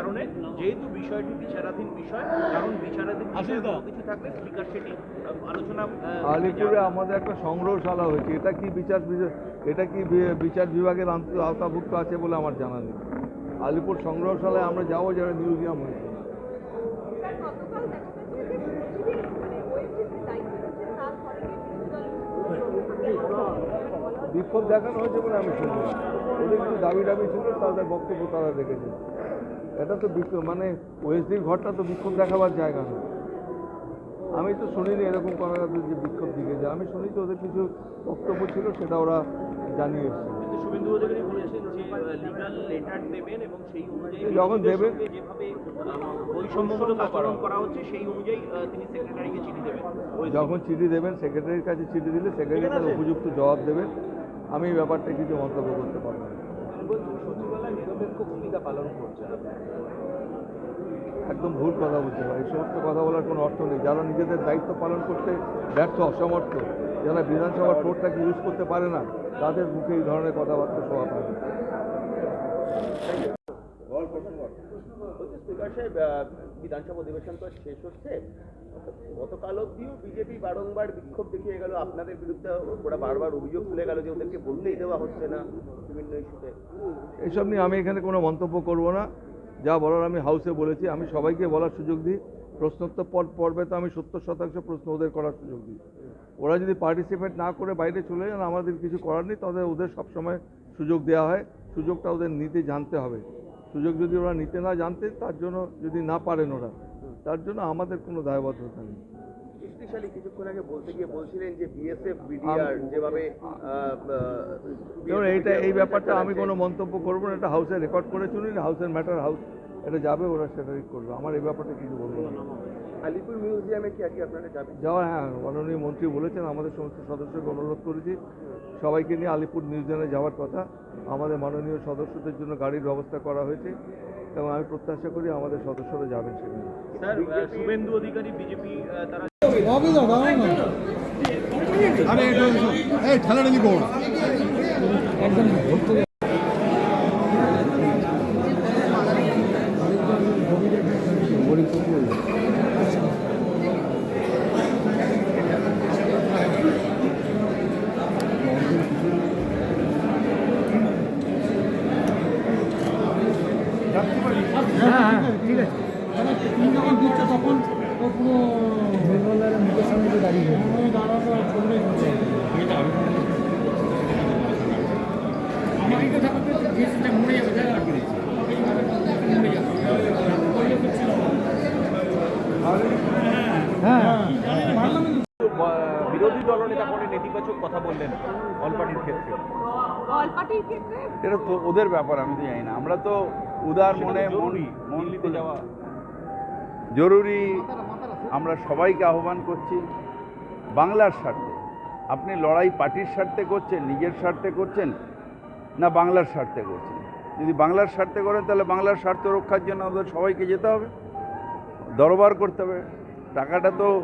কারণে যেহেতু বিষয়টি বিচারাধীন বিষয় কারণ বিচারাধীন বিষয়ে কিছু থাকলে স্পিকার সেটি আলোচনা আলিপুরে আমাদের একটা সংগ্রহশালা হয়েছে। এটা কি বিচার এটা কি বিচার বিভাগের আন্ত- আওতাভুক্ত আছে বলে আমার জানা নেই। আলিপুর সংগ্রহশালায় আমরা যাব যারা মিউজিয়াম হয়েছে। মানে বিক্ষোভ দেখানো হয়েছে বলে আমি শুনলাম। ওদের কিছু দাবি দাবি ছিল তাদের বক্তব্য তারা রেখেছে এটা তো বিক্ষোভ মানে ওএসডির ঘরটা তো বিক্ষোভ দেখাবার জায়গা না আমি তো শুনিনি এরকম করা যে বিক্ষোভ দিকে যায়। আমি শুনি তো ওদের কিছু বক্তব্য ছিল সেটা ওরা জানিয়ে এসছে। যখন দেবেন যখন চিঠি দেবেন সেক্রেটারির কাছে চিঠি দিলে সেক্রেটারি তার উপযুক্ত জবাব দেবেন। আমি এই ব্যাপারটা কিছু মন্তব্য করতে পারব না। সচিবালয় নিরপেক্ষ ভূমিকা পালন করছে। একদম ভুল কথা বলতে পারে এই সমস্ত কথা বলার কোনো অর্থ নেই। যারা নিজেদের দায়িত্ব পালন করতে ব্যর্থ অসমর্থ যারা বিধানসভার ফ্লোরটাকে ইউজ করতে পারে না তাদের মুখে এই ধরনের কথাবার্তা শোভা পায় না বলছি স্পিকার সাহেব বিধানসভা অধিবেশন তো শেষ হচ্ছে। গতকাল অবধিও বিজেপি বারংবার বিক্ষোভ দেখিয়ে গেল। আপনাদের বিরুদ্ধে ওরা বারবার অভিযোগ তুলে গেল যে ওদেরকে বলতেই দেওয়া হচ্ছে না বিভিন্ন ইস্যুতে। এইসব নিয়ে আমি এখানে কোনো মন্তব্য করব না। যা বলার আমি হাউসে বলেছি। আমি সবাইকে বলার সুযোগ দিই। প্রশ্নোত্তর পর পর্বে তো আমি সত্তর শতাংশ প্রশ্ন ওদের করার সুযোগ দিই। ওরা যদি পার্টিসিপেট না করে বাইরে চলে যান, আমাদের কিছু করার নেই। তাদের ওদের সবসময় সুযোগ দেওয়া হয়। সুযোগটা ওদের নিতে জানতে হবে। সুযোগ যদি ওরা নিতে না জানতে তার জন্য যদি না পারেন ওরা তার জন্য আমাদের কোনো দায়বদ্ধতা নেই। শক্তিশালী কিছুক্ষণ আগে বলতে গিয়ে বলছিলেন যে বিএসএফ বিডিআর যেভাবে এইটা এই ব্যাপারটা আমি কোনো মন্তব্য করব না এটা হাউসে রেকর্ড করে চলুন হাউসের ম্যাটার হাউস এটা যাবে ওরা সেটা করবে। আমার এই ব্যাপারটা কিছু বলব না। আলিপুর মিউজিয়ামে কি আজকে আপনারা যাবেন? যাওয়ার হ্যাঁ মাননীয় মন্ত্রী বলেছেন আমাদের সমস্ত সদস্যকে অনুরোধ করেছি। সবাইকে নিয়ে আলিপুর মিউজিয়ামে যাওয়ার কথা। আমাদের মাননীয় সদস্যদের জন্য গাড়ির ব্যবস্থা করা হয়েছে এবং আমি প্রত্যাশা করি আমাদের সদস্যরা যাবেন সেখানে। স্যার শুভেন্দু অধিকারী বিজেপি তারা আরে এটা এই ঠেলাঠেলি কর যখন দিচ্ছে তখন ও পুরো বেঙ্গলের মুখের সামনে গিয়ে দাঁড়িয়ে দাঁড়ানো করলে আমাকে তো থাকতে জিনিসটা মরে যাবে জায়গা আটকে দিচ্ছে মরে যাবে হ্যাঁ বিরোধী দলনেতা পরে নেতিবাচক কথা বললেন? অল পার্টির ক্ষেত্রে। এটা তো ওদের ব্যাপার আমি তো জানি না। আমরা তো উদার মনে মন মন দিল্লিতে যাওয়া। জরুরি আমরা সবাইকে আহ্বান করছি বাংলার স্বার্থে। আপনি লড়াই পার্টির স্বার্থে করছেন নিজের স্বার্থে করছেন না বাংলার স্বার্থে করছেন? যদি বাংলার স্বার্থে করেন তাহলে বাংলার স্বার্থ রক্ষার জন্য আমাদের সবাইকে যেতে হবে। দরবার করতে হবে। টাকাটা তো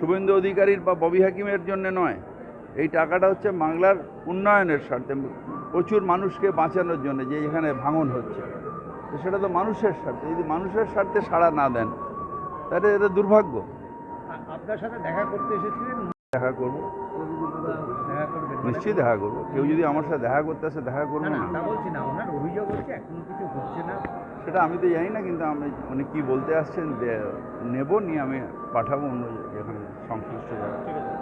শুভেন্দু অধিকারীর বা ববি হাকিমের জন্য নয়। এই টাকাটা হচ্ছে বাংলার উন্নয়নের স্বার্থে প্রচুর মানুষকে বাঁচানোর জন্য যে এখানে ভাঙন হচ্ছে। তো সেটা তো মানুষের স্বার্থে যদি মানুষের স্বার্থে সাড়া না দেন তাহলে এটা দুর্ভাগ্য। আপনার সাথে দেখা করতে এসেছিলেন? দেখা করব। নিশ্চয়ই দেখা করব। কেউ যদি আমার সাথে দেখা করতে আসে দেখা করব না বলছি না। অভিযোগ হচ্ছে এখনও কিছু হচ্ছে না। সেটা আমি তো জানি না কিন্তু আমি উনি কী বলতে আসছেন নেব নিয়ে আমি পাঠাবো অন্য যেখানে সংশ্লিষ্ট জায়গায়।